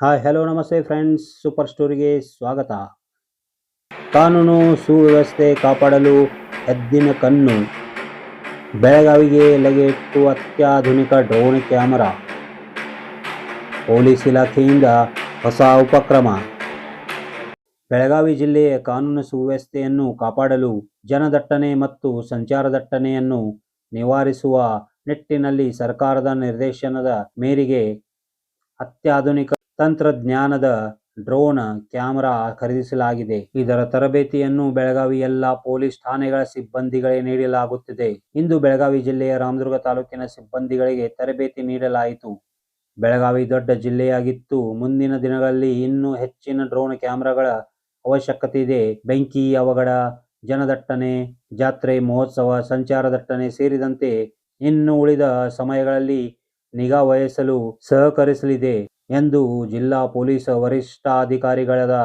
Hi hello ನಮಸ್ತೆ friends super ಸ್ಟೋರಿಗೆ ಸ್ವಾಗತ. ಕಾನೂನು ಸುವ್ಯವಸ್ಥೆ ಕಾಪಾಡಲು ಎದ್ದಿನ ಕಣ್ಣು. ಬೆಳಗಾವಿಗೆ ಲಗೆಟ್ಟು ಅತ್ಯಾಧುನಿಕ ಡ್ರೋನ್ ಕ್ಯಾಮರಾ. ಪೊಲೀಸ್ ಇಲಾಖೆಯಿಂದ ಹೊಸ ಉಪಕ್ರಮ. ಬೆಳಗಾವಿ ಜಿಲ್ಲೆಯ ಕಾನೂನು ಸುವ್ಯವಸ್ಥೆಯನ್ನು ಕಾಪಾಡಲು ಜನದಟ್ಟಣೆ ಮತ್ತು ಸಂಚಾರ ದಟ್ಟಣೆಯನ್ನು ನಿವಾರಿಸುವ ನಿಟ್ಟಿನಲ್ಲಿ ಸರ್ಕಾರದ ನಿರ್ದೇಶನದ ಮೇರೆಗೆ ಅತ್ಯಾಧುನಿಕ ತಂತ್ರಜ್ಞಾನದ ಡ್ರೋನ್ ಕ್ಯಾಮೆರಾ ಖರೀದಿಸಲಾಗಿದೆ. ಇದರ ತರಬೇತಿಯನ್ನು ಬೆಳಗಾವಿ ಎಲ್ಲ ಪೊಲೀಸ್ ಠಾಣೆಗಳ ಸಿಬ್ಬಂದಿಗಳೇ ನೀಡಲಾಗುತ್ತಿದೆ. ಇಂದು ಬೆಳಗಾವಿ ಜಿಲ್ಲೆಯ ರಾಮದುರ್ಗ ತಾಲೂಕಿನ ಸಿಬ್ಬಂದಿಗಳಿಗೆ ತರಬೇತಿ ನೀಡಲಾಯಿತು. ಬೆಳಗಾವಿ ದೊಡ್ಡ ಜಿಲ್ಲೆಯಾಗಿತ್ತು. ಮುಂದಿನ ದಿನಗಳಲ್ಲಿ ಇನ್ನೂ ಹೆಚ್ಚಿನ ಡ್ರೋನ್ ಕ್ಯಾಮೆರಾಗಳ ಅವಶ್ಯಕತೆ ಇದೆ. ಬೆಂಕಿ, ಅವಘಡ, ಜನದಟ್ಟಣೆ, ಜಾತ್ರೆ, ಮಹೋತ್ಸವ, ಸಂಚಾರ ದಟ್ಟಣೆ ಸೇರಿದಂತೆ ಇನ್ನು ಉಳಿದ ಸಮಯಗಳಲ್ಲಿ ನಿಗಾ ವಹಿಸಲು ಸಹಕರಿಸಲಿದೆ. ಎಂದು ಜಿಲ್ಲಾ ಪೊಲೀಸ್ ವರಿಷ್ಠಾಧಿಕಾರಿಗಳಾದ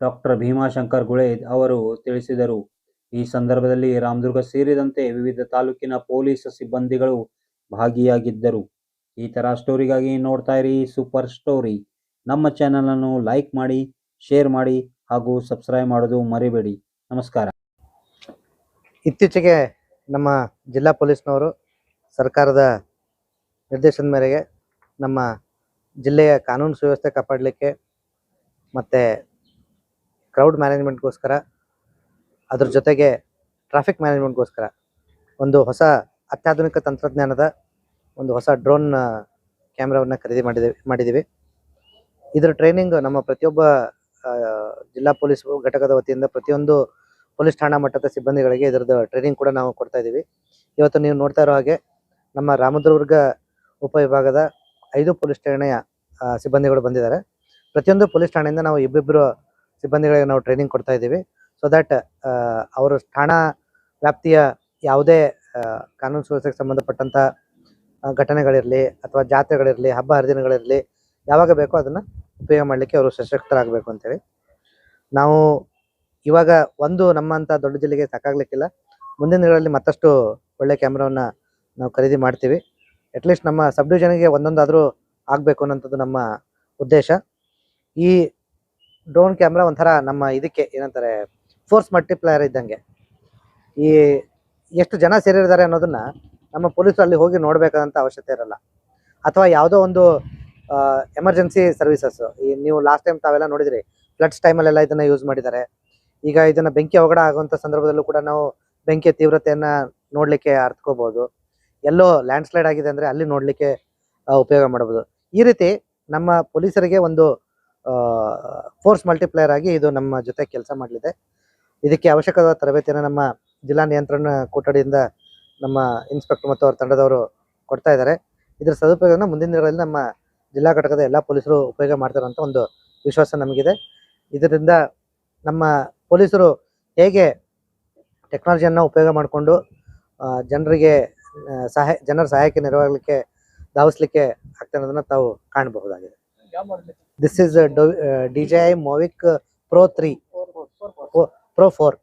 ಡಾಕ್ಟರ್ ಭೀಮಾಶಂಕರ್ ಗುಳೆ ಅವರು ತಿಳಿಸಿದರು. ಈ ಸಂದರ್ಭದಲ್ಲಿ ರಾಮದುರ್ಗ ಸೇರಿದಂತೆ ವಿವಿಧ ತಾಲೂಕಿನ ಪೊಲೀಸ್ ಸಿಬ್ಬಂದಿಗಳು ಭಾಗಿಯಾಗಿದ್ದರು. ಈ ತರ ಸ್ಟೋರಿಗಾಗಿ ನೋಡ್ತಾ ಇರಿ ಸೂಪರ್ ಸ್ಟೋರಿ. ನಮ್ಮ ಚಾನೆಲ್ ಅನ್ನು ಲೈಕ್ ಮಾಡಿ ಶೇರ್ ಮಾಡಿ ಹಾಗೂ ಸಬ್ಸ್ಕ್ರೈಬ್ ಮಾಡೋದು ಮರಿಬೇಡಿ. ನಮಸ್ಕಾರ. ಇತ್ತೀಚೆಗೆ ನಮ್ಮ ಜಿಲ್ಲಾ ಪೊಲೀಸ್ನವರು ಸರ್ಕಾರದ ನಿರ್ದೇಶನದ ಮೇರೆಗೆ ನಮ್ಮ ಜಿಲ್ಲೆಯ ಕಾನೂನು ಸುವ್ಯವಸ್ಥೆ ಕಾಪಾಡಲಿಕ್ಕೆ ಮತ್ತು ಕ್ರೌಡ್ ಮ್ಯಾನೇಜ್ಮೆಂಟ್ಗೋಸ್ಕರ ಅದ್ರ ಜೊತೆಗೆ ಟ್ರಾಫಿಕ್ ಮ್ಯಾನೇಜ್ಮೆಂಟ್ಗೋಸ್ಕರ ಒಂದು ಹೊಸ ಅತ್ಯಾಧುನಿಕ ತಂತ್ರಜ್ಞಾನದ ಒಂದು ಹೊಸ ಡ್ರೋನ್ ಕ್ಯಾಮ್ರಾವನ್ನು ಖರೀದಿ ಮಾಡಿದ್ದೀವಿ ಮಾಡಿದ್ದೀವಿ ಇದರ ಟ್ರೈನಿಂಗ್ ನಮ್ಮ ಪ್ರತಿಯೊಬ್ಬ ಜಿಲ್ಲಾ ಪೊಲೀಸ್ ಘಟಕದ ವತಿಯಿಂದ ಪ್ರತಿಯೊಂದು ಪೊಲೀಸ್ ಠಾಣಾ ಮಟ್ಟದ ಸಿಬ್ಬಂದಿಗಳಿಗೆ ಇದರದ್ದು ಟ್ರೈನಿಂಗ್ ಕೂಡ ನಾವು ಕೊಡ್ತಾ ಇದ್ದೀವಿ ಇವತ್ತು ನೀವು ನೋಡ್ತಾ ಇರೋ ಹಾಗೆ ನಮ್ಮ ರಾಮದುರ್ಗ ಉಪವಿಭಾಗದ ಐದು ಪೊಲೀಸ್ ಠಾಣೆಯ ಸಿಬ್ಬಂದಿಗಳು ಬಂದಿದ್ದಾರೆ. ಪ್ರತಿಯೊಂದು ಪೊಲೀಸ್ ಠಾಣೆಯಿಂದ ನಾವು ಇಬ್ಬಿಬ್ಬರು ಸಿಬ್ಬಂದಿಗಳಿಗೆ ನಾವು ಟ್ರೈನಿಂಗ್ ಕೊಡ್ತಾ ಇದ್ದೀವಿ. ಸೊ ದಟ್ ಅವರು ಠಾಣಾ ವ್ಯಾಪ್ತಿಯ ಯಾವುದೇ ಕಾನೂನು ಸುವ್ಯವಸ್ಥೆಗೆ ಸಂಬಂಧಪಟ್ಟಂಥ ಘಟನೆಗಳಿರಲಿ ಅಥವಾ ಜಾತ್ರೆಗಳಿರಲಿ, ಹಬ್ಬ ಹರಿದಿನಗಳಿರಲಿ ಯಾವಾಗ ಬೇಕೋ ಅದನ್ನು ಉಪಯೋಗ ಮಾಡಲಿಕ್ಕೆ ಅವರು ಸಶಕ್ತರಾಗಬೇಕು ಅಂತೇಳಿ. ನಾವು ಇವಾಗ ಒಂದು ನಮ್ಮಂಥ ದೊಡ್ಡ ಜಿಲ್ಲೆಗೆ ಸಾಕಾಗಲಿಕ್ಕಿಲ್ಲ. ಮುಂದಿನ ದಿನಗಳಲ್ಲಿ ಮತ್ತಷ್ಟು ಒಳ್ಳೆ ಕ್ಯಾಮ್ರಾವನ್ನ ನಾವು ಖರೀದಿ ಮಾಡ್ತೀವಿ. ಅಟ್ಲೀಸ್ಟ್ ನಮ್ಮ ಸಬ್ ಡಿವಿಷನ್ಗೆ ಒಂದೊಂದಾದರೂ ಆಗಬೇಕು ಅನ್ನೋಂಥದ್ದು ನಮ್ಮ ಉದ್ದೇಶ. ಈ ಡ್ರೋನ್ ಕ್ಯಾಮ್ರಾ ಒಂಥರ ನಮ್ಮ ಇದಕ್ಕೆ ಏನಂತಾರೆ ಫೋರ್ಸ್ ಮಲ್ಟಿಪ್ಲಯರ್ ಇದ್ದಂಗೆ. ಈ ಎಷ್ಟು ಜನ ಸೇರಿದ್ದಾರೆ ಅನ್ನೋದನ್ನ ನಮ್ಮ ಪೊಲೀಸರು ಅಲ್ಲಿ ಹೋಗಿ ನೋಡಬೇಕಾದಂಥ ಅವಶ್ಯಕತೆ ಇರಲ್ಲ. ಅಥವಾ ಯಾವುದೋ ಒಂದು ಎಮರ್ಜೆನ್ಸಿ ಸರ್ವಿಸಸ್ ಈ ನೀವು ಲಾಸ್ಟ್ ಟೈಮ್ ತಾವೆಲ್ಲ ನೋಡಿದ್ರಿ ಫ್ಲಡ್ಸ್ ಟೈಮಲ್ಲೆಲ್ಲ ಇದನ್ನ ಯೂಸ್ ಮಾಡಿದ್ದಾರೆ. ಈಗ ಇದನ್ನ ಬೆಂಕಿ ಅವಘಡ ಆಗುವಂಥ ಸಂದರ್ಭದಲ್ಲೂ ಕೂಡ ನಾವು ಬೆಂಕಿಯ ತೀವ್ರತೆಯನ್ನ ನೋಡಲಿಕ್ಕೆ ಅರ್ಥಕೋಬಹುದು ಎಲ್ಲೋ ಲ್ಯಾಂಡ್ ಸ್ಲೈಡ್ ಆಗಿದೆ ಅಂದ್ರೆ ಅಲ್ಲಿ ನೋಡ್ಲಿಕ್ಕೆ ಉಪಯೋಗ ಮಾಡಬಹುದು ಈ ರೀತಿ ನಮ್ಮ ಪೊಲೀಸರಿಗೆ ಒಂದು ಫೋರ್ಸ್ ಮಲ್ಟಿಪ್ಲೇಯರ್ ಆಗಿ ಇದು ನಮ್ಮ ಜೊತೆ ಕೆಲಸ ಮಾಡಲಿದೆ. ಇದಕ್ಕೆ ಅವಶ್ಯಕವಾದ ತರಬೇತಿಯನ್ನು ನಮ್ಮ ಜಿಲ್ಲಾ ನಿಯಂತ್ರಣ ಕೊಠಡಿಯಿಂದ ನಮ್ಮ ಇನ್ಸ್ಪೆಕ್ಟರ್ ಮತ್ತು ಅವರ ತಂಡದವರು ಕೊಡ್ತಾ ಇದ್ದಾರೆ. ಇದರ ಸದುಪಯೋಗನ ಮುಂದಿನ ದಿನಗಳಲ್ಲಿ ನಮ್ಮ ಜಿಲ್ಲಾ ಘಟಕದ ಎಲ್ಲ ಪೊಲೀಸರು ಉಪಯೋಗ ಮಾಡ್ತಾರೆ ಅಂತ ಒಂದು ವಿಶ್ವಾಸ ನಮಗಿದೆ. ಇದರಿಂದ ನಮ್ಮ ಪೊಲೀಸರು ಹೇಗೆ ಟೆಕ್ನಾಲಜಿಯನ್ನು ಉಪಯೋಗ ಮಾಡಿಕೊಂಡು ಜನರಿಗೆ ಸಹಾಯ ಜನರ ಸಹಾಯಕ್ಕೆ ನೆರವಾಗಲಿಕ್ಕೆ ಧಾವಿಸ್ಲಿಕ್ಕೆ ಆಗ್ತಾ ಅನ್ನೋದನ್ನ ತಾವು ಕಾಣಬಹುದಾಗಿದೆ. This is D J I Mavic pro three pro four